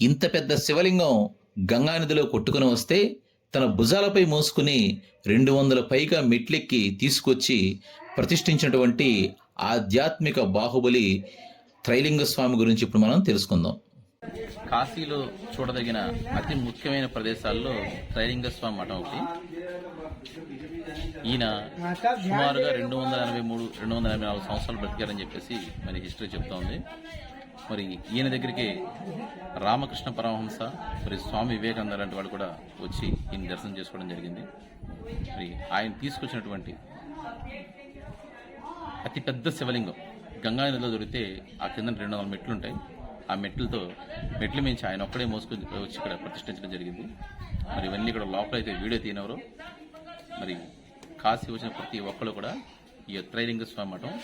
ఇంత పెద్ద శివలింగం గంగానదిలో కొట్టుకుని వస్తే తన భుజాలపై మోసుకుని రెండు వందల పైగా మెట్లెక్కి తీసుకొచ్చి ప్రతిష్ఠించినటువంటి ఆధ్యాత్మిక బాహుబలి త్రైలింగ స్వామి గురించి ఇప్పుడు మనం తెలుసుకుందాం. కాశీలో చూడదగిన అతి ముఖ్యమైన ప్రదేశాల్లో త్రైలింగ స్వామి మఠం ఒకటి. ఈయన సుమారుగా రెండు వందల ఎనభై మూడు రెండు వందల ఎనభై నాలుగు సంవత్సరాలు బ్రతికారని చెప్పేసి మరి హిస్టరీ చెప్తోంది మరి ఈయన దగ్గరికి రామకృష్ణ పరమహంస మరి స్వామి వివేకానంద లాంటి వాళ్ళు కూడా వచ్చి ఈయన దర్శనం చేసుకోవడం జరిగింది. మరి ఆయన తీసుకొచ్చినటువంటి అతిపెద్ద శివలింగం గంగా నదిలో దొరికితే ఆ కింద రెండు వందల మెట్లు ఉంటాయి ఆ మెట్లతో మెట్లు మించి ఆయన ఒక్కడే మోసుకొని వచ్చి ఇక్కడ ప్రతిష్ఠించడం జరిగింది. మరి ఇవన్నీ ఇక్కడ లోపల అయితే వీడియో తీనవరు మరి కాశీ వచ్చిన ప్రతి ఒక్కరు కూడా ఈ త్రైలింగ స్వామి మఠం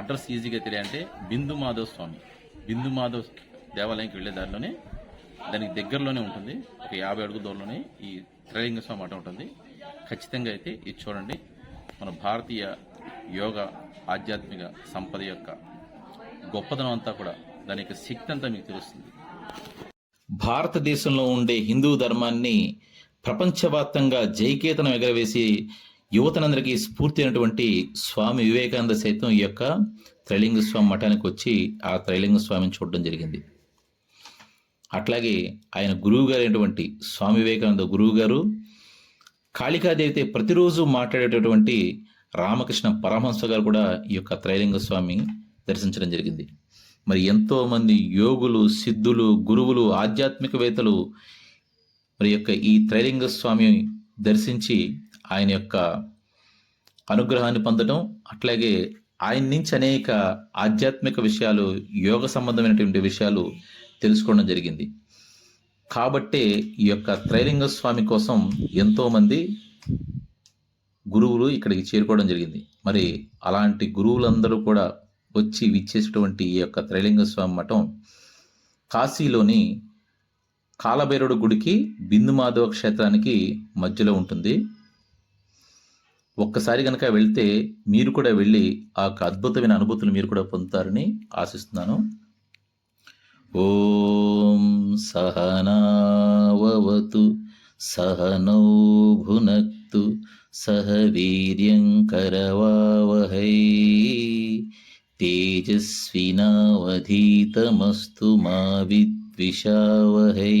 అడ్రస్ ఈజీగా తెలియాలంటే బిందు మాధవ్ స్వామి. బిందు మాధవ్ దేవాలయంకి వెళ్ళే దారిలోనే దానికి దగ్గరలోనే ఉంటుంది. ఒక యాభై అడుగు దూరంలోనే ఈ త్రిలింగ స్వామి మఠం ఉంటుంది. ఖచ్చితంగా అయితే ఇది చూడండి. మన భారతీయ యోగ ఆధ్యాత్మిక సంపద యొక్క గొప్పదనం అంతా కూడా దాని యొక్క శక్తి అంతా మీకు తెలుస్తుంది. భారతదేశంలో ఉండే హిందూ ధర్మాన్ని ప్రపంచవ్యాప్తంగా జైకేతనం ఎగరవేసి యువతనందరికీ స్ఫూర్తి అయినటువంటి స్వామి వివేకానంద సైతం ఈ యొక్క త్రైలింగ స్వామి మఠానికి వచ్చి ఆ త్రైలింగ స్వామిని చూడడం జరిగింది. అట్లాగే ఆయన గురువు గారు అయినటువంటి స్వామి వివేకానంద గురువు గారు కాళికాదేవితే ప్రతిరోజు మాట్లాడేటటువంటి రామకృష్ణ పరమహంస గారు కూడా ఈ యొక్క త్రైలింగ స్వామి దర్శించడం జరిగింది. మరి ఎంతో మంది యోగులు సిద్ధులు గురువులు ఆధ్యాత్మికవేత్తలు మరి యొక్క ఈ త్రైలింగ స్వామి దర్శించి ఆయన యొక్క అనుగ్రహాన్ని పొందడం అట్లాగే ఆయన నుంచి అనేక ఆధ్యాత్మిక విషయాలు యోగ సంబంధమైనటువంటి విషయాలు తెలుసుకోవడం జరిగింది. కాబట్టే ఈ యొక్క త్రైలింగ స్వామి కోసం ఎంతోమంది గురువులు ఇక్కడికి చేరుకోవడం జరిగింది. మరి అలాంటి గురువులందరూ కూడా వచ్చి విచ్చేసినటువంటి ఈ యొక్క త్రైలింగ స్వామి మఠం కాశీలోని కాలభైరుడు గుడికి బిందు మాధవ క్షేత్రానికి మధ్యలో ఉంటుంది. ఒక్కసారి కనుక వెళ్తే మీరు కూడా వెళ్ళి ఆ యొక్క అద్భుతమైన అనుభూతులు మీరు కూడా పొందుతారని ఆశిస్తున్నాను. ఓం సహనావతు సహనౌ భునక్తు సహ వీర్యం కరవావహై తేజస్వినావధీతమస్తు మా విద్విషావహై.